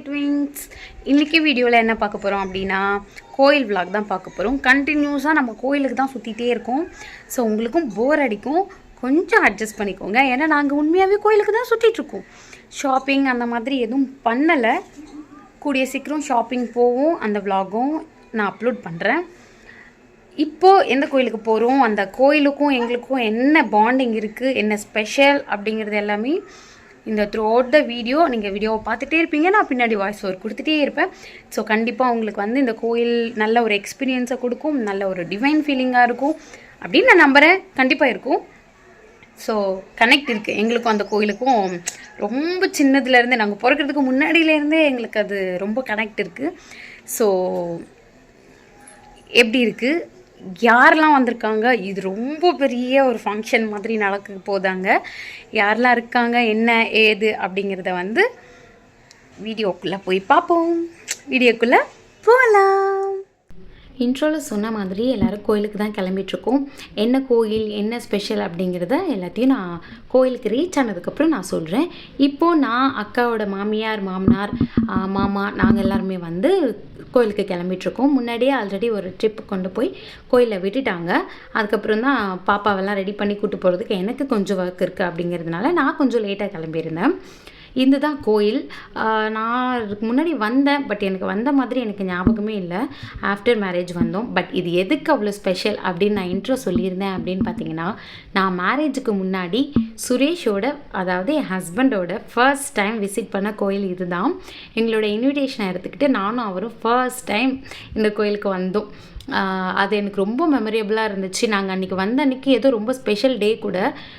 MK இன்றைக்கி வீடியோவில் என்ன பார்க்க போகிறோம் அப்படின்னா கோயில் விளாக் தான் பார்க்க போகிறோம் கண்டினியூஸாக நம்ம கோயிலுக்கு தான் சுற்றிட்டே இருக்கோம். ஸோ உங்களுக்கும் போர் அடிக்கும். கொஞ்சம் அட்ஜஸ்ட் பண்ணிக்கோங்க. ஏன்னா நாங்கள் உண்மையாகவே கோயிலுக்கு தான் சுற்றிட்டுருக்கோம் ஷாப்பிங் அந்த மாதிரி எதுவும் பண்ணலை. கூடிய சீக்கிரம் ஷாப்பிங் போவோம். அந்த விளாகும் நான் அப்லோட் பண்ணுறேன் இப்போது எந்த கோயிலுக்கு போகிறோம் அந்த கோயிலுக்கும் எங்களுக்கும் என்ன பாண்டிங் இருக்குது என்ன ஸ்பெஷல் அப்படிங்கிறது எல்லாமே இந்த த்ரூ அவுட் த வீடியோ நீங்கள் வீடியோவை பார்த்துட்டே இருப்பீங்க. நான் பின்னாடி வாய்ஸ் ஓவர் கொடுத்துட்டே இருப்பேன். ஸோ கண்டிப்பாக உங்களுக்கு வந்து இந்த கோயில் நல்ல ஒரு எக்ஸ்பீரியன்ஸை கொடுக்கும். நல்ல ஒரு டிவைன் ஃபீலிங்காக இருக்கும். அப்படின்னு நான் நம்புகிறேன் கண்டிப்பாக இருக்கும். ஸோ கனெக்ட் இருக்குது எங்களுக்கும் அந்த கோயிலுக்கும் ரொம்ப சின்னதுலேருந்து நாங்கள் பிறக்கிறதுக்கு முன்னாடியிலேருந்தே எங்களுக்கு அது ரொம்ப கனெக்ட் இருக்குது ஸோ எப்படி இருக்குது யாரெல்லாம் வந்திருக்காங்க? இது ரொம்ப பெரிய ஒரு ஃபங்க்ஷன் மாதிரி நடக்க போதாங்க. யாரெல்லாம் இருக்காங்க? என்ன? ஏது? அப்படிங்கிறத வந்து வீடியோக்குள்ளே போய் பார்ப்போம். வீடியோக்குள்ளே போகலாம் இன்ட்ரோவில் சொன்ன மாதிரி எல்லோரும் கோயிலுக்கு தான் கிளம்பிட்டுருக்கோம். என்ன கோயில் என்ன ஸ்பெஷல் அப்படிங்கிறத எல்லாத்தையும் நான் கோயிலுக்கு ரீச் ஆனதுக்கப்புறம் நான் சொல்கிறேன் இப்போது நான் அக்காவோட மாமியார் மாமனார் மாமா நாங்கள் எல்லாருமே வந்து கோயிலுக்கு கிளம்பிட்டுருக்கோம். முன்னாடியே ஆல்ரெடி ஒரு ட்ரிப் கொண்டு போய் கோயிலில் விட்டுட்டாங்க. அதுக்கப்புறம் தான் பாப்பாவெல்லாம் ரெடி பண்ணி கூட்டு போகிறதுக்கு எனக்கு கொஞ்சம் ஒர்க் இருக்குது அப்படிங்கிறதுனால நான் கொஞ்சம் லேட்டாக கிளம்பியிருந்தேன். இதுதான் கோயில். நான் இதுக்கு முன்னாடி வந்தேன். பட் எனக்கு வந்த மாதிரி எனக்கு ஞாபகமே இல்லை. ஆஃப்டர் மேரேஜ் வந்தோம். பட் இது எதுக்கு அவ்வளோ ஸ்பெஷல் அப்படின்னு நான் இன்ட்ரோ சொல்லியிருந்தேன் அப்படின்னு பார்த்தீங்கன்னா நான் மேரேஜுக்கு முன்னாடி சுரேஷோட அதாவது என் ஹஸ்பண்டோட ஃபர்ஸ்ட் டைம் விசிட் பண்ண கோயில் இதுதான். எங்களோட இன்விடேஷனை எடுத்துக்கிட்டு நானும் அவரும் ஃபர்ஸ்ட் டைம் இந்த கோயிலுக்கு வந்தோம். அது எனக்கு ரொம்ப மெமரேபிளாக இருந்துச்சு. நாங்கள் அன்றைக்கி வந்த அன்றைக்கி ஏதோ ரொம்ப ஸ்பெஷல் டே கூட.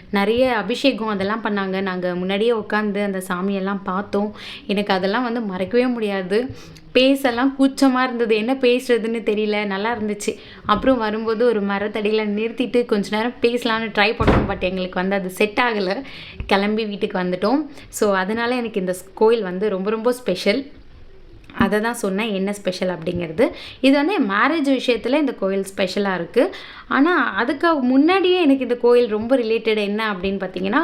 நிறைய அபிஷேகம் அதெல்லாம் பண்ணாங்க. நாங்கள் முன்னாடியே உட்காந்து அந்த சாமியெல்லாம் பார்த்தோம். எனக்கு அதெல்லாம் வந்து மறக்கவே முடியாது. பேசெல்லாம் கூச்சமாக இருந்தது. என்ன பேசுறதுன்னு தெரியல. நல்லா இருந்துச்சு. அப்புறம் வரும்போது ஒரு மரத்தடியில் நிறுத்திட்டு கொஞ்ச நேரம் பேசலான்னு ட்ரை பண்ணோம் பட் எங்களுக்கு வந்து அது செட் ஆகலை. கிளம்பி வீட்டுக்கு வந்துட்டோம். ஸோ அதனால எனக்கு இந்த கோயில் வந்து ரொம்ப ரொம்ப ஸ்பெஷல் அதை தான் சொன்னேன் என்ன ஸ்பெஷல் அப்படிங்கிறது. இது வந்து மேரேஜ் விஷயத்தில் இந்த கோயில் ஸ்பெஷலாக இருக்குது ஆனால் அதுக்கு முன்னாடியே எனக்கு இந்த கோயில் ரொம்ப ரிலேட்டட் என்ன அப்படின்னு பார்த்தீங்கன்னா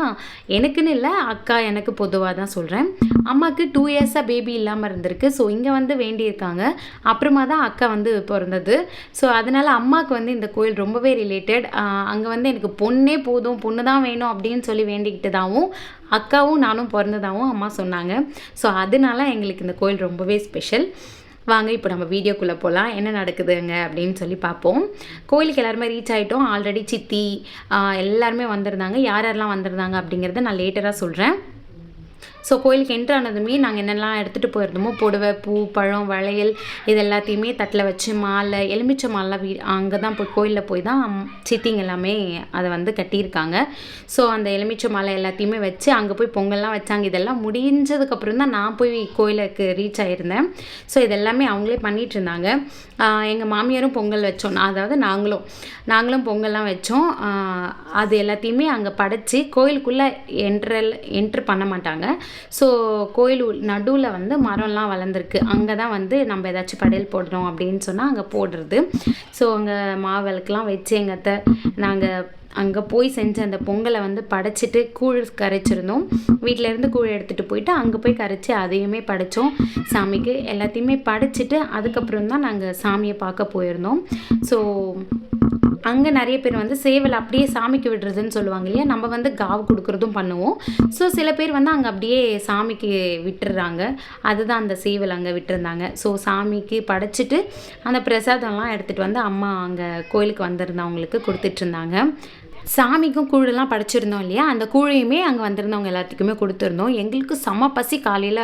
எனக்குன்னு இல்லை அக்கா எனக்கு பொதுவாக தான் சொல்கிறேன் அம்மாவுக்கு டூ இயர்ஸாக பேபி இல்லாமல் இருந்திருக்கு. ஸோ இங்கே வந்து வேண்டியிருக்காங்க. அப்புறமா தான் அக்கா வந்து பிறந்தது. ஸோ அதனால் அம்மாவுக்கு வந்து இந்த கோயில் ரொம்பவே ரிலேட்டட் அங்கே வந்து எனக்கு பொண்ணே போதும் பொண்ணு தான் வேணும் அப்படின்னு சொல்லி வேண்டிக்கிட்டதாகவும் அக்காவும் நானும் பிறந்ததாகவும் அம்மா சொன்னாங்க. ஸோ அதனால எங்களுக்கு இந்த கோயில் ரொம்பவே ஸ்பெஷல் வாங்க இப்போ நம்ம வீடியோக்குள்ளே போகலாம் என்ன நடக்குதுங்க அப்படின்னு சொல்லி பார்ப்போம். கோயிலுக்கு எல்லாருமே ரீச் ஆகிட்டோம் ஆல்ரெடி சித்தி எல்லாருமே வந்திருந்தாங்க. யார் யாரெல்லாம் வந்திருந்தாங்க அப்படிங்கிறத நான் லேட்டராக சொல்கிறேன் ஸோ கோயிலுக்கு என்ட்ரு ஆனதுமே நாங்கள் என்னெல்லாம் எடுத்துகிட்டு போயிருந்தோமோ புடவை பூ பழம் வளையல் இது எல்லாத்தையுமே தட்டில் வச்சு மாலை எலுமிச்சை மாலை வீ அங்கே தான் போய் கோயிலில் போய் தான் அம்- சித்திங்க எல்லாமே அதை வந்து கட்டியிருக்காங்க. ஸோ அந்த எலுமிச்சை மாலை எல்லாத்தையுமே வச்சு அங்கே போய் பொங்கல்லாம் வச்சாங்க. இதெல்லாம் முடிஞ்சதுக்கப்புறம் தான் நான் போய் கோயிலுக்கு ரீச் ஆகியிருந்தேன் ஸோ இதெல்லாமே அவங்களே பண்ணிகிட்டு இருந்தாங்க. எங்கள் மாமியாரும் பொங்கல் வச்சோம். நான் அதாவது நாங்களும் நாங்களும் பொங்கல்லாம் வச்சோம். அது எல்லாத்தையுமே அங்கே படைச்சி கோயிலுக்குள்ளே என்ட்ரல் என்ட்ரு பண்ண மாட்டாங்க. ஸோ கோயில் நடுவில் வந்து மரம்லாம் வளர்ந்துருக்கு. அங்கே தான் வந்து நம்ம ஏதாச்சும் படையல் போடுறோம் அப்படின்னு சொன்னால் அங்கே போடுறது. ஸோ அங்கே மாவிளக்குலாம் வச்சு எங்கத்த நாங்கள் அங்கே போய் செஞ்ச அந்த பொங்கலை வந்து படைச்சிட்டு கூழ் கரைச்சிருந்தோம். வீட்டிலேருந்து கூழ் எடுத்துகிட்டு போயிட்டு அங்கே போய் கரைச்சி அதையுமே படைச்சோம். சாமிக்கு எல்லாத்தையுமே படைச்சிட்டு அதுக்கப்புறம் தான் நாங்கள் சாமியை பார்க்க போயிருந்தோம். ஸோ அங்கே நிறைய பேர் வந்து சேவல் அப்படியே சாமிக்கு விடுறதுன்னு சொல்லுவாங்க இல்லையா? நம்ம வந்து காவு கொடுக்குறதும் பண்ணுவோம். ஸோ சில பேர் வந்து அங்கே அப்படியே சாமிக்கு விட்டுறாங்க. அதுதான் அந்த சேவல் அங்கே விட்டுருந்தாங்க. ஸோ சாமிக்கு படைச்சிட்டு அந்த பிரசாதம்லாம் எடுத்துகிட்டு வந்து அம்மா அங்கே கோயிலுக்கு வந்திருந்தவங்களுக்கு கொடுத்துட்ருந்தாங்க சாமிக்கும் கூழெல்லாம் படைச்சிருந்தோம் இல்லையா? அந்த கூழையுமே அங்கே வந்திருந்தவங்க எல்லாத்துக்குமே கொடுத்துருந்தோம். எங்களுக்கு செம பசி காலையில்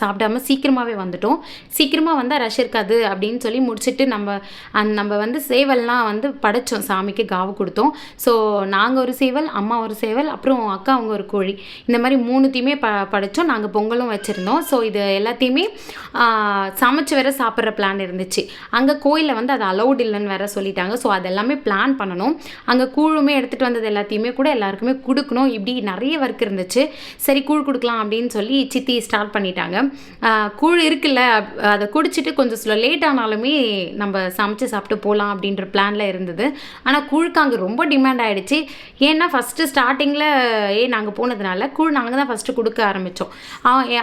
சாப்பிடாம சீக்கிரமாகவே வந்துட்டோம். சீக்கிரமாக வந்தால் ரஷ் இருக்காது அப்படின்னு சொல்லி முடிச்சுட்டு நம்ம அந் நம்ம வந்து சேவல்லாம் வந்து படைச்சோம். சாமிக்கு காவு கொடுத்தோம். ஸோ நாங்கள் ஒரு சேவல் அம்மா ஒரு சேவல் அப்புறம் அக்கா அவங்க ஒரு கோழி. இந்த மாதிரி மூணுத்தையுமே ப படைச்சோம். நாங்கள் பொங்கலும் வச்சுருந்தோம். ஸோ இது எல்லாத்தையுமே சமைச்சு வேற சாப்பிட்ற பிளான் இருந்துச்சு. அங்கே கோயிலில் வந்து அது அலௌட் இல்லைன்னு வேற சொல்லிட்டாங்க. ஸோ அதெல்லாமே பிளான் பண்ணணும். அங்கே கூழுமே எடுத்துகிட்டு எடுத்துகிட்டு வந்தது எல்லாத்தையுமே கூட எல்லாருக்குமே கொடுக்கணும். இப்படி நிறைய ஒர்க் இருந்துச்சு. சரி கூழ் கொடுக்கலாம் அப்படின்னு சொல்லி சித்தி ஸ்டார்ட் பண்ணிட்டாங்க. கூழ் இருக்குல்ல அதை குடிச்சிட்டு கொஞ்சம் சில லேட் ஆனாலுமே நம்ம சமைச்சு சாப்பிட்டு போகலாம் அப்படின்ற பிளானில் இருந்தது. ஆனால் கூழுக்கு அங்கே ரொம்ப டிமாண்ட் ஆயிடுச்சு. ஏன்னா ஃபஸ்ட்டு ஸ்டார்டிங்கில் ஏ நாங்கள் போனதுனால கூழ் நாங்கள் தான் ஃபஸ்ட்டு கொடுக்க ஆரம்பித்தோம்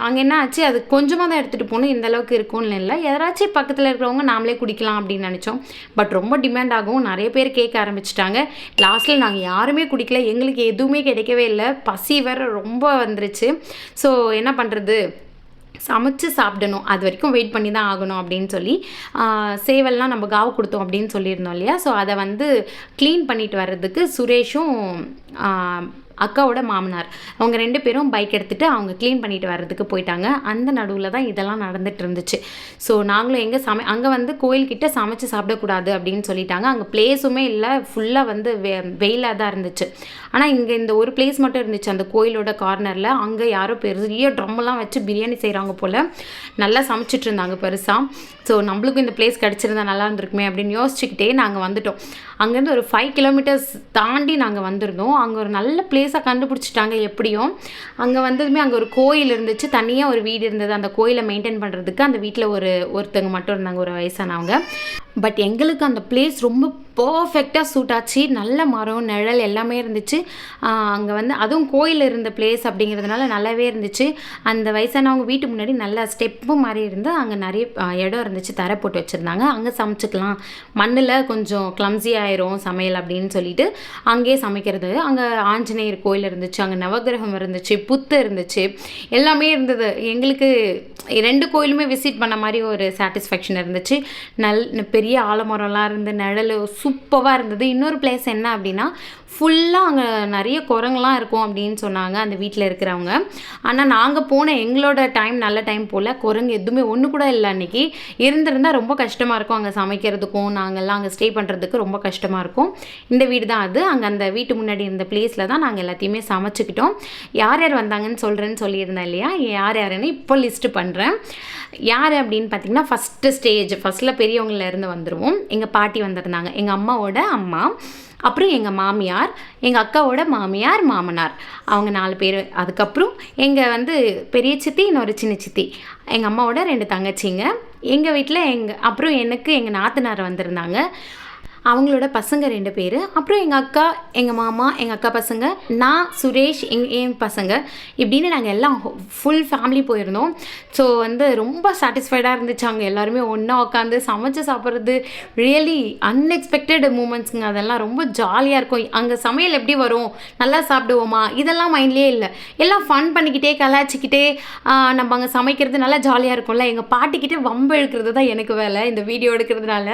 அங்கே என்ன ஆச்சு? அது கொஞ்சமாக தான் எடுத்துகிட்டு போகணும். இந்த அளவுக்கு இருக்கும்னு இல்லை. யாராச்சும் பக்கத்தில் இருக்கிறவங்க நாமளே குடிக்கலாம் அப்படின்னு நினச்சோம். பட் ரொம்ப டிமாண்ட் ஆகும் நிறைய பேர் கேட்க ஆரம்பிச்சிட்டாங்க. லாஸ்ட்டில் நாங்கள் யாருமே குடிக்கல எங்களுக்கு எதுவுமே கிடைக்கவே இல்லை. பசி வேற ரொம்ப வந்துருச்சு. ஸோ என்ன பண்ணுறது சமைச்சு சாப்பிடணும். அது வரைக்கும் வெயிட் பண்ணி தான் ஆகணும் அப்படின்னு சொல்லி சேவல்லாம் நம்ம காவு கொடுத்தோம் அப்படின்னு சொல்லியிருந்தோம் இல்லையா? ஸோ அதை வந்து க்ளீன் பண்ணிட்டு வர்றதுக்கு சுரேஷும் அக்காவோட மாமனார். அவங்க ரெண்டு பேரும் பைக் எடுத்துகிட்டு அவங்க க்ளீன் பண்ணிட்டு வர்றதுக்கு போயிட்டாங்க. அந்த நடுவில் தான் இதெல்லாம் நடந்துட்டு இருந்துச்சு. ஸோ நாங்களும் எங்கே சமை அங்கே வந்து கோயில்கிட்ட சமைச்சு சாப்பிடக்கூடாது அப்படின்னு சொல்லிட்டாங்க. அங்கே பிளேஸுமே இல்லை. ஃபுல்லாக வந்து வெ வெயிலாக தான் இருந்துச்சு. ஆனால் இங்கே இந்த ஒரு பிளேஸ் மட்டும் இருந்துச்சு. அந்த கோயிலோட கார்னரில் அங்கே யாரோ பெரிய ட்ரம்மெல்லாம் வச்சு பிரியாணி செய்கிறாங்க போல். நல்லா சமைச்சிட்டு இருந்தாங்க பெருசாக ஸோ நம்மளுக்கும் இந்த பிளேஸ் கிடச்சிருந்தா நல்லா இருந்திருக்குமே அப்படின்னு யோசிச்சுக்கிட்டே நாங்கள் வந்துட்டோம். அங்கேருந்து ஒரு ஃபைவ் கிலோமீட்டர்ஸ் தாண்டி நாங்கள் வந்திருந்தோம். அங்கே ஒரு நல்ல பிளேஸாக கண்டுபிடிச்சிட்டாங்க எப்படியும். அங்கே வந்ததுமே அங்கே ஒரு கோயில் இருந்துச்சு. தனியாக ஒரு வீடு இருந்தது. அந்த கோயிலை மெயின்டைன் பண்ணுறதுக்கு அந்த வீட்டில் ஒரு ஒருத்தங்க மட்டும் இருந்தாங்க. ஒரு வயசானவங்க. பட் எங்களுக்கு அந்த பிளேஸ் ரொம்ப பர்ஃபெக்டாக சூட் ஆச்சு. நல்ல மரம் நிழல் எல்லாமே இருந்துச்சு. அங்கே வந்து அதுவும் கோயில் இருந்த பிளேஸ் அப்படிங்கிறதுனால நல்லாவே இருந்துச்சு. அந்த வயசானவங்க வீட்டு முன்னாடி நல்ல ஸ்டெப்பு மாதிரி இருந்து அங்கே நிறைய இடம் இருந்துச்சு. தரை போட்டு வச்சுருந்தாங்க. அங்கே சமைச்சிக்கலாம். மண்ணில் கொஞ்சம் கிளம்ஸி ஆயிரும் சமையல் அப்படின்னு சொல்லிட்டு அங்கேயே சமைக்கிறது. அங்கே ஆஞ்சநேயர் கோயில் இருந்துச்சு அங்கே நவகிரகம் இருந்துச்சு புத்து இருந்துச்சு. எல்லாமே இருந்தது. எங்களுக்கு ரெண்டு கோயிலுமே விசிட் பண்ண மாதிரி ஒரு சாட்டிஸ்ஃபேக்ஷன் இருந்துச்சு. நல் பெரிய ஆலமரம்லாம் இருந்து நிழல் சூப்பராக இருந்தது. இன்னொரு பிளேஸ் என்ன அப்படின்னா ஃபுல்லாக அங்கே நிறைய குரங்கெலாம் இருக்கும் அப்படின்னு சொன்னாங்க அந்த வீட்டில் இருக்கிறவங்க. ஆனால் நாங்கள் போன எங்களோட டைம் நல்ல டைம் போல் குரங்கு எதுவுமே ஒன்று கூட இல்லை அன்றைக்கி இருந்திருந்தால் ரொம்ப கஷ்டமாக இருக்கும் அங்கே சமைக்கிறதுக்கும் நாங்கள்லாம் அங்கே ஸ்டே பண்ணுறதுக்கு ரொம்ப கஷ்டமாக இருக்கும். இந்த வீடு தான் அது. அங்கே அந்த வீட்டு முன்னாடி இருந்த பிளேஸில் தான் நாங்கள் எல்லாத்தையுமே சமைச்சிக்கிட்டோம். யார் யார் வந்தாங்கன்னு சொல்கிறேன்னு சொல்லியிருந்தேன் இல்லையா? யார் யாருன்னு இப்போ லிஸ்ட்டு பண்ணுறேன் யார் அப்படின்னு பார்த்தீங்கன்னா ஃபஸ்ட்டு ஸ்டேஜ் ஃபஸ்ட்டில் பெரியவங்கள இருந்து வந்துடுவோம் எங்கள் பாட்டி வந்திருந்தாங்க. எங்கள் அம்மாவோட அம்மா. அப்புறம் எங்கள் மாமியார் எங்கள் அக்காவோட மாமியார் மாமனார். அவங்க நாலு பேர். அதுக்கப்புறம் எங்கள் வந்து பெரிய சித்தி இன்னொரு சின்ன சித்தி. எங்கள் அம்மாவோட ரெண்டு தங்கச்சிங்க. எங்கள் வீட்டில் எங்கள் அப்புறம் எனக்கு எங்கள் நாத்தனார் வந்திருந்தாங்க. அவங்களோட பசங்க ரெண்டு பேர். அப்புறம் எங்கள் அக்கா எங்கள் மாமா எங்கள் அக்கா பசங்க நான் சுரேஷ் எங் என் பசங்க. இப்படின்னு நாங்கள் எல்லாம் ஃபுல் ஃபேமிலி போயிருந்தோம். ஸோ வந்து ரொம்ப சாட்டிஸ்ஃபைடாக இருந்துச்சு அங்கே எல்லாருமே ஒன்றா உட்காந்து சமைச்சு சாப்பிட்றது. ரியலி அன்எக்ஸ்பெக்டட் மூமெண்ட்ஸுங்க அதெல்லாம் ரொம்ப ஜாலியாக இருக்கும். அங்கே சமையல் எப்படி வரும்? நல்லா சாப்பிடுவோமா? இதெல்லாம் மைண்ட்லேயே இல்லை. எல்லாம் ஃபன் பண்ணிக்கிட்டே கலாச்சிக்கிட்டே நம்ம அங்கே சமைக்கிறது நல்லா ஜாலியாக இருக்கும்ல. எங்கள் பாட்டிக்கிட்டே வம்பு எழுக்கிறது தான் எனக்கு வேலை இந்த வீடியோ எடுக்கிறதுனால.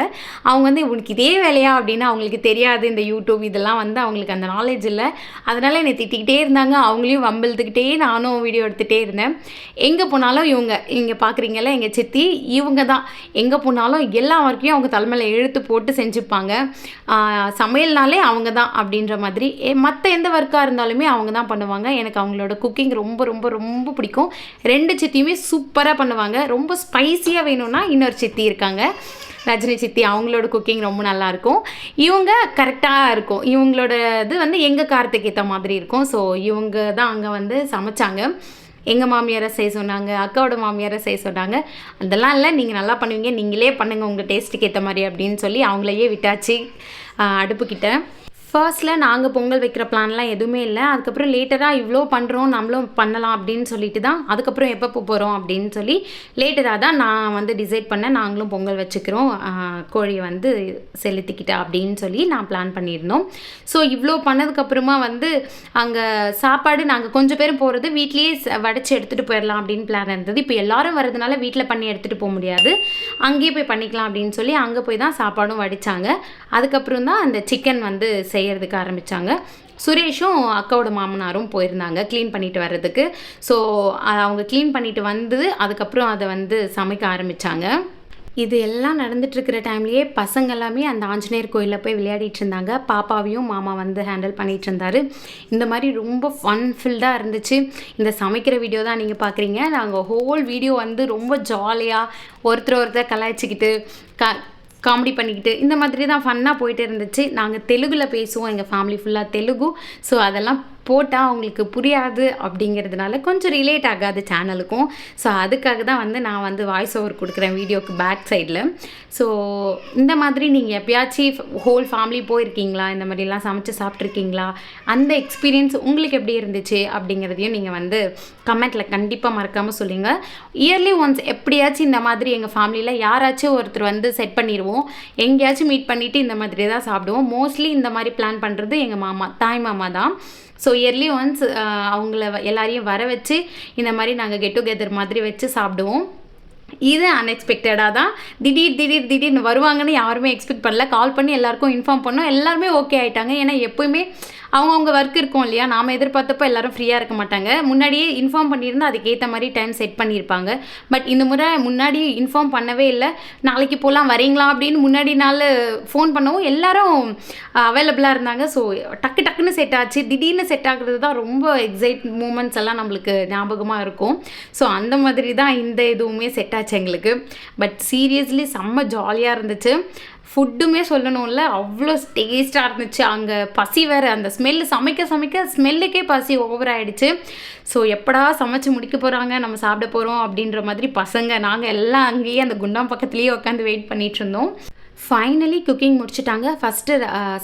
அவங்க வந்து உனக்கு இதே வேலை இல்லையா அப்படின்னு அவங்களுக்கு தெரியாது. இந்த யூடியூப் இதெல்லாம் வந்து அவங்களுக்கு அந்த நாலேஜ் இல்லை. அதனால என்னை திட்டிக்கிட்டே இருந்தாங்க. அவங்களையும் வம்பிழுத்துக்கிட்டே நானும் வீடியோ எடுத்துகிட்டே இருந்தேன். எங்கே போனாலும் இவங்க இங்கே பார்க்குறீங்கல்ல எங்கள் சித்தி? இவங்க தான் எங்கே போனாலும் எல்லா ஒர்க்கையும் அவங்க தலைமையில் எழுத்து போட்டு செஞ்சுப்பாங்க. சமையல்னாலே அவங்க தான் அப்படின்ற மாதிரி. மற்ற எந்த ஒர்க்காக இருந்தாலுமே அவங்க தான் பண்ணுவாங்க. எனக்கு அவங்களோட குக்கிங் ரொம்ப ரொம்ப ரொம்ப பிடிக்கும். ரெண்டு சித்தியுமே சூப்பராக பண்ணுவாங்க. ரொம்ப ஸ்பைசியாக வேணும்னா இன்னொரு சித்தி இருக்காங்க. ரஜினி சித்தி அவங்களோட குக்கிங் ரொம்ப நல்லா இருக்கும். இவங்க கரெக்டாக இருக்கும். இவங்களோட இது வந்து எங்கள் காரத்துக்கு ஏற்ற மாதிரி இருக்கும். ஸோ இவங்க தான் அங்கே வந்து சமைச்சாங்க. எங்கள் மாமியாரை செய்ய சொன்னாங்க அக்காவோட மாமியாரை செய்ய சொன்னாங்க. அதெல்லாம் இல்லை நீங்கள் நல்லா பண்ணுவீங்க நீங்களே பண்ணுங்கள் உங்கள் டேஸ்ட்டுக்கு ஏற்ற மாதிரி அப்படின்னு சொல்லி அவங்களையே விட்டாச்சு அடுப்புக்கிட்ட. ஃபர்ஸ்ட்டில் நாங்கள் பொங்கல் வைக்கிற பிளான்லாம் எதுவுமே இல்லை. அதுக்கப்புறம் லேட்டராக இவ்வளோ பண்ணுறோம் நம்மளும் பண்ணலாம் அப்படின்னு சொல்லிட்டு தான் அதுக்கப்புறம் எப்போ போகிறோம் அப்படின்னு சொல்லி லேட்டராக தான் நான் வந்து டிசைட் பண்ணேன். நாங்களும் பொங்கல் வச்சுக்கிறோம். கோழியை வந்து செலுத்திக்கிட்டா அப்படின்னு சொல்லி நான் பிளான் பண்ணியிருந்தோம். ஸோ இவ்வளோ பண்ணதுக்கப்புறமா வந்து அங்கே சாப்பாடு நாங்கள் கொஞ்சம் பேர் போகிறது வீட்லேயே ச- எடுத்துகிட்டு போயிடலாம் அப்படின்னு பிளான் இருந்தது. இப்போ எல்லாரும் வரதுனால வீட்டில் பண்ணி எடுத்துகிட்டு போக முடியாது. அங்கேயே போய் பண்ணிக்கலாம் அப்படின்னு சொல்லி அங்கே போய் தான் சாப்பாடும் வடித்தாங்க அதுக்கப்புறம் தான் அந்த சிக்கன் வந்து செய் செய்யறதுக்கு ஆரம்பித்தாங்க சுரேஷும் அக்காவோட மாமனாரும் போயிருந்தாங்க க்ளீன் பண்ணிட்டு வர்றதுக்கு. ஸோ அவங்க க்ளீன் பண்ணிட்டு வந்து அதுக்கப்புறம் அதை வந்து சமைக்க ஆரம்பித்தாங்க இது எல்லாம் நடந்துட்டுருக்கிற டைம்லேயே பசங்க எல்லாமே அந்த ஆஞ்சநேயர் கோயிலில் போய் விளையாடிட்டு இருந்தாங்க. பாப்பாவையும் மாமா வந்து ஹேண்டில் பண்ணிட்டு இருந்தார். இந்த மாதிரி ரொம்ப ஃபன் ஃபில்டாக இருந்துச்சு. இந்த சமைக்கிற வீடியோ தான் நீங்கள் பார்க்குறீங்க நாங்கள் ஹோல் வீடியோ வந்து ரொம்ப ஜாலியாக ஒருத்தர் ஒருத்தர் கலாய்ச்சிக்கிட்டு க காமெடி பண்ணிக்கிட்டு இந்த மாதிரி தான் ஃபன்னாக போயிட்டு இருந்துச்சு. நாங்கள் தெலுங்கில் பேசுவோம். எங்கள் ஃபேமிலி ஃபுல்லாக தெலுங்கு. ஸோ அதெல்லாம் போட்டால் அவங்களுக்கு புரியாது அப்படிங்கிறதுனால கொஞ்சம் ரிலேட் ஆகாது சேனலுக்கும் ஸோ அதுக்காக தான் வந்து நான் வந்து வாய்ஸ் ஓவர் கொடுக்குறேன் வீடியோக்கு பேக் சைடில் ஸோ இந்த மாதிரி நீங்கள் எப்பயாச்சும் ஹோல் ஃபேமிலி போயிருக்கீங்களா? இந்த மாதிரிலாம் சமைச்சு சாப்பிட்ருக்கீங்களா அந்த எக்ஸ்பீரியன்ஸ் உங்களுக்கு எப்படி இருந்துச்சு அப்படிங்கிறதையும் நீங்கள் வந்து கமெண்ட்டில் கண்டிப்பாக மறக்காமல் சொல்லுங்கள் இயர்லி ஒன்ஸ் எப்படியாச்சும் இந்த மாதிரி எங்கள் ஃபேமிலியில் யாராச்சும் ஒருத்தர் வந்து செட் பண்ணிடுவோம் எங்கேயாச்சும் மீட் பண்ணிவிட்டு இந்த மாதிரி தான் சாப்பிடுவோம். மோஸ்ட்லி இந்த மாதிரி பிளான் பண்ணுறது எங்கள் மாமா தாய் மாமா தான். ஸோ இயர்லி ஒன்ஸ் uh, அவங்கள எல்லாரையும் வர வச்சு இந்த மாதிரி நாங்கள் கெட் டுகெதர் மாதிரி வச்சு சாப்பிடுவோம். இது அன்எக்ஸ்பெக்டடாக தான். திடீர் திடீர் திடீர்னு வருவாங்கன்னு யாருமே எக்ஸ்பெக்ட் பண்ணல. கால் பண்ணி எல்லாருக்கும் இன்ஃபார்ம் பண்ணோம். எல்லாருமே ஓகே ஆகிட்டாங்க ஏன்னா எப்போயுமே அவங்கவுங்க ஒர்க் இருக்கும் இல்லையா? நாம் எதிர்பார்த்தப்போ எல்லாரும் ஃப்ரீயாக இருக்க மாட்டாங்க. முன்னாடியே இன்ஃபார்ம் பண்ணியிருந்தால் அதுக்கேற்ற மாதிரி டைம் செட் பண்ணியிருப்பாங்க. பட் இந்த முறை முன்னாடி இன்ஃபார்ம் பண்ணவே இல்லை. நாளைக்கு போகலாம் வரீங்களா அப்படின்னு முன்னாடி நாள் ஃபோன் பண்ணவும் எல்லாரும் அவைலபிளாக இருந்தாங்க. ஸோ டக்கு டக்குன்னு செட் ஆச்சு. திடீர்னு செட் ஆகுறது தான் ரொம்ப எக்ஸைட் மூமெண்ட்ஸ் எல்லாம் நம்மளுக்கு ஞாபகமாக இருக்கும். ஸோ அந்த மாதிரி தான் இந்த இதுவுமே செட் ஆச்சு எங்களுக்கு. பட் சீரியஸ்லி செம்ம ஜாலியாக இருந்துச்சு. ஃபுட்டுமே சொல்லணும்ல அவ்வளோ டேஸ்ட்டாக இருந்துச்சு. அங்கே பசி வேறு அந்த ஸ்மெல்லு சமைக்க சமைக்க ஸ்மெல்லுக்கே பசி ஓவர் ஆகிடுச்சு ஸோ எப்படா சமைச்சு முடிக்க போகிறாங்க நம்ம சாப்பிட போகிறோம் அப்படின்ற மாதிரி பசங்க நாங்கள் எல்லாம் அங்கேயே அந்த குண்டாம் பக்கத்துலேயே உட்காந்து வெயிட் பண்ணிகிட்டு இருந்தோம். ஃபைனலி குக்கிங் முடிச்சுட்டாங்க. ஃபஸ்ட்டு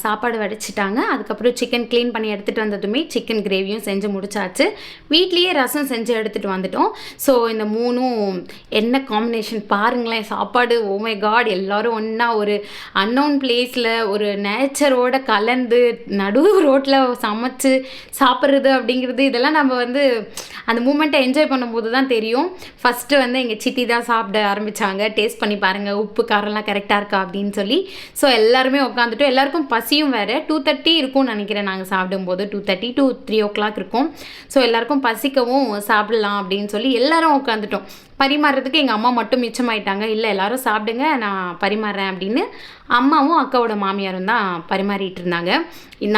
சாப்பாடு வடிச்சிட்டாங்க. அதுக்கப்புறம் சிக்கன் க்ளீன் பண்ணி எடுத்துகிட்டு வந்ததுமே சிக்கன் கிரேவியும் செஞ்சு முடிச்சாச்சு. வீட்லேயே ரசம் செஞ்சு எடுத்துகிட்டு வந்துட்டோம். ஸோ இந்த மூணும் என்ன காம்பினேஷன் பாருங்களேன். சாப்பாடு oh ஓமே காட் எல்லோரும் ஒன்றா ஒரு அன்னோன் பிளேஸில் ஒரு நேச்சரோட கலந்து நடு ரோட்டில் சமைச்சு சாப்பிட்றது அப்படிங்கிறது இதெல்லாம் நம்ம வந்து அந்த மூமெண்ட்டை என்ஜாய் பண்ணும்போது தான் தெரியும். ஃபஸ்ட்டு வந்து எங்கள் சித்தி தான் சாப்பிட ஆரம்பித்தாங்க டேஸ்ட் பண்ணி பாருங்கள் உப்பு காரம்லாம் கரெக்டாக இருக்கா அப்படின்னு அப்படின்னு சொல்லி. ஸோ எல்லாருமே உட்காந்துட்டு எல்லாருக்கும் பசியும் வேறு. டூ தேர்ட்டி இருக்கும்னு நினைக்கிறேன் நாங்கள் சாப்பிடும்போது. Two thirty two three o'clock இருக்கும். ஸோ எல்லாருக்கும் பசிக்கவும் சாப்பிடலாம் அப்படின்னு சொல்லி எல்லாரும் உட்காந்துட்டோம் பரிமாறுறதுக்கு எங்கள் அம்மா மட்டும் மிச்சமாயிட்டாங்க. இல்லை எல்லாரும் சாப்பிடுங்க நான் பரிமாறுறேன் அப்படின்னு அம்மாவும் அக்காவோட மாமியாரும் தான் பரிமாறிட்டு இருந்தாங்க.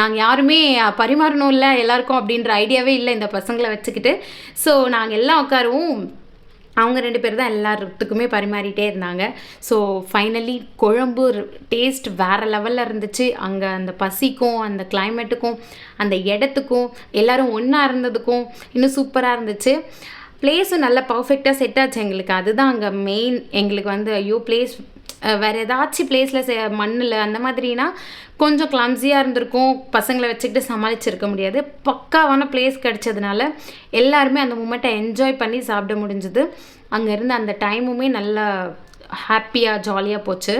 நாங்கள் யாருமே பரிமாறணும் இல்லை எல்லாருக்கும் அப்படின்ற ஐடியாவே இல்லை இந்த பசங்களை வச்சுக்கிட்டு. ஸோ நாங்கள் எல்லாம் உட்காருவோம். அவங்க ரெண்டு பேர் தான் எல்லாத்துக்குமே பரிமாறிட்டே இருந்தாங்க. ஸோ ஃபைனலி குழம்பு டேஸ்ட் வேறு லெவலில் இருந்துச்சு. அங்கே அந்த பசிக்கும் அந்த கிளைமேட்டுக்கும் அந்த இடத்துக்கும் எல்லோரும் ஒன்றா இருந்ததுக்கும் இன்னும் சூப்பராக இருந்துச்சு. பிளேஸும் நல்லா பர்ஃபெக்டாக செட் ஆச்சு எங்களுக்கு. அதுதான் அங்கே மெயின் எங்களுக்கு வந்து ஐயோ பிளேஸ் வேறு ஏதாச்சும் பிளேஸில் செ மண்ணில் அந்த மாதிரினா கொஞ்சம் கிளம்ஸியாக இருந்திருக்கும். பசங்களை வச்சுக்கிட்டு சமாளிச்சிருக்க முடியாது. பக்காவான பிளேஸ் கிடச்சதுனால எல்லாருமே அந்த மூமெண்ட்டை என்ஜாய் பண்ணி சாப்பிட முடிஞ்சுது. அங்கே இருந்த அந்த டைமுமே நல்லா ஹாப்பியாக ஜாலியாக போச்சு.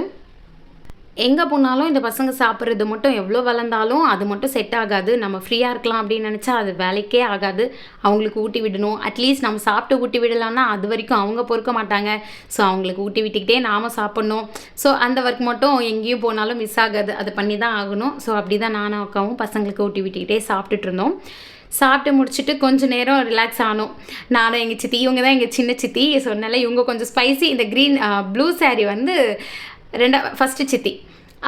எங்கே போனாலும் இந்த பசங்க சாப்பிட்றது மட்டும் எவ்வளோ வளர்ந்தாலும் அது மட்டும் செட் ஆகாது. நம்ம ஃப்ரீயாக இருக்கலாம் அப்படின்னு நினச்சா அது வேலைக்கே ஆகாது. அவங்களுக்கு ஊட்டி விடணும். அட்லீஸ்ட் நம்ம சாப்பிட்டு ஊட்டி விடலாம்னா அது வரைக்கும் அவங்க பொறுக்க மாட்டாங்க. ஸோ அவங்களுக்கு ஊட்டி விட்டுக்கிட்டே நாம் சாப்பிட்ணும். ஸோ அந்த ஒர்க் மட்டும் எங்கேயும் போனாலும் மிஸ் ஆகாது. அது பண்ணி தான் ஆகணும். ஸோ அப்படி தான் நானும் அக்காவும் பசங்களுக்கு ஊட்டி விட்டுக்கிட்டே சாப்பிட்டுட்டு இருந்தோம். சாப்பிட்டு முடிச்சுட்டு கொஞ்சம் நேரம் ரிலாக்ஸ் ஆனோம். நானும் எங்கள் சித்தி இவங்க தான் எங்கள் சின்ன சித்தி. சொன்னால இவங்க கொஞ்சம் ஸ்பைசி இந்த க்ரீன் ப்ளூ சாரீ வந்து ரெண்டா ஃபஸ்ட்டு சித்தி.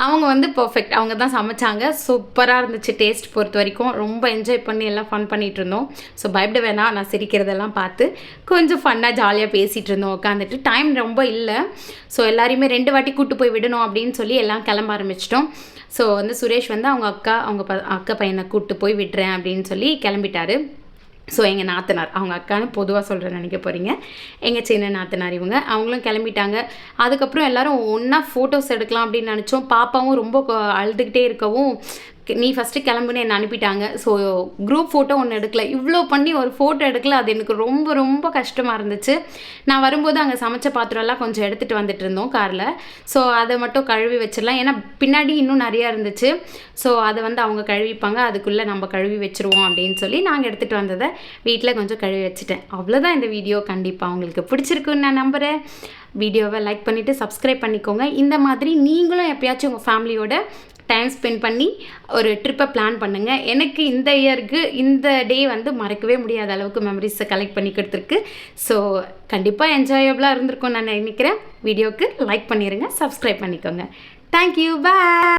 அவங்க வந்து பர்ஃபெக்ட் அவங்க தான் சமைச்சாங்க. சூப்பராக இருந்துச்சு டேஸ்ட் பொறுத்த வரைக்கும். ரொம்ப என்ஜாய் பண்ணி எல்லாம் ஃபன் பண்ணிகிட்டு இருந்தோம். ஸோ பயப்பட வேணாம். நான் சிரிக்கிறதெல்லாம் பார்த்து கொஞ்சம் ஃபன்னாக ஜாலியாக பேசிகிட்டு இருந்தோம். உட்காந்துட்டு டைம் ரொம்ப இல்லை. ஸோ எல்லாரையுமே ரெண்டு வாட்டி கூட்டு போய் விடணும் அப்படின்னு சொல்லி எல்லாம் கிளம்ப ஆரம்பிச்சிட்டோம். ஸோ வந்து சுரேஷ் வந்து அவங்க அக்கா அவங்க ப அக்கா பையனை கூப்பிட்டு போய் விடுறேன் அப்படின்னு சொல்லி கிளம்பிட்டாரு. ஸோ எங்கள் நாத்தனார் அவங்க அக்கான்னு பொதுவாக சொல்கிறேன் நினைக்க போகிறீங்க எங்கள் சின்ன நாத்தனார் இவங்க அவங்களும் கிளம்பிட்டாங்க. அதுக்கப்புறம் எல்லோரும் ஒன்றா ஃபோட்டோஸ் எடுக்கலாம் அப்படின்னு நினச்சோம். பாப்பாவும் ரொம்ப அழுதுகிட்டே இருக்கவும் நீ ஃபஸ்ட்டு கிளம்புன்னு என்னை அனுப்பிட்டாங்க. ஸோ குரூப் ஃபோட்டோ ஒன்று எடுக்கல. இவ்வளோ பண்ணி ஒரு ஃபோட்டோ எடுக்கல. அது எனக்கு ரொம்ப ரொம்ப கஷ்டமாக இருந்துச்சு. நான் வரும்போது அங்கே சமைச்ச பாத்திரம்லாம் கொஞ்சம் எடுத்துகிட்டு வந்துட்டு இருந்தோம் காரில். ஸோ அதை மட்டும் கழுவி வச்சிடலாம். ஏன்னா பின்னாடி இன்னும் நிறையா இருந்துச்சு. ஸோ அதை வந்து அவங்க கழுவிப்பாங்க. அதுக்குள்ளே நம்ம கழுவி வச்சுருவோம் அப்படின்னு சொல்லி நாங்கள் எடுத்துகிட்டு வந்ததை வீட்டில் கொஞ்சம் கழுவி வச்சுட்டேன். அவ்வளோதான் இந்த வீடியோ. கண்டிப்பாக உங்களுக்கு பிடிச்சிருக்குன்னு நான் நம்புகிறேன் வீடியோவை லைக் பண்ணிவிட்டு சப்ஸ்கிரைப் பண்ணிக்கோங்க. இந்த மாதிரி நீங்களும் எப்பயாச்சும் உங்கள் ஃபேமிலியோட டைம் ஸ்பெண்ட் பண்ணி ஒரு ட்ரிப்பை பிளான் பண்ணுங்கள் எனக்கு இந்த இயருக்கு இந்த டே வந்து மறக்கவே முடியாத அளவுக்கு மெமரிஸை கலெக்ட் பண்ணி கொடுத்துருக்கு. ஸோ கண்டிப்பாக என்ஜாயபுளாக இருந்திருக்கும் நான் நினைக்கிறேன். வீடியோவுக்கு லைக் பண்ணிடுங்க சப்ஸ்கிரைப் பண்ணிக்கோங்க. Thank you bye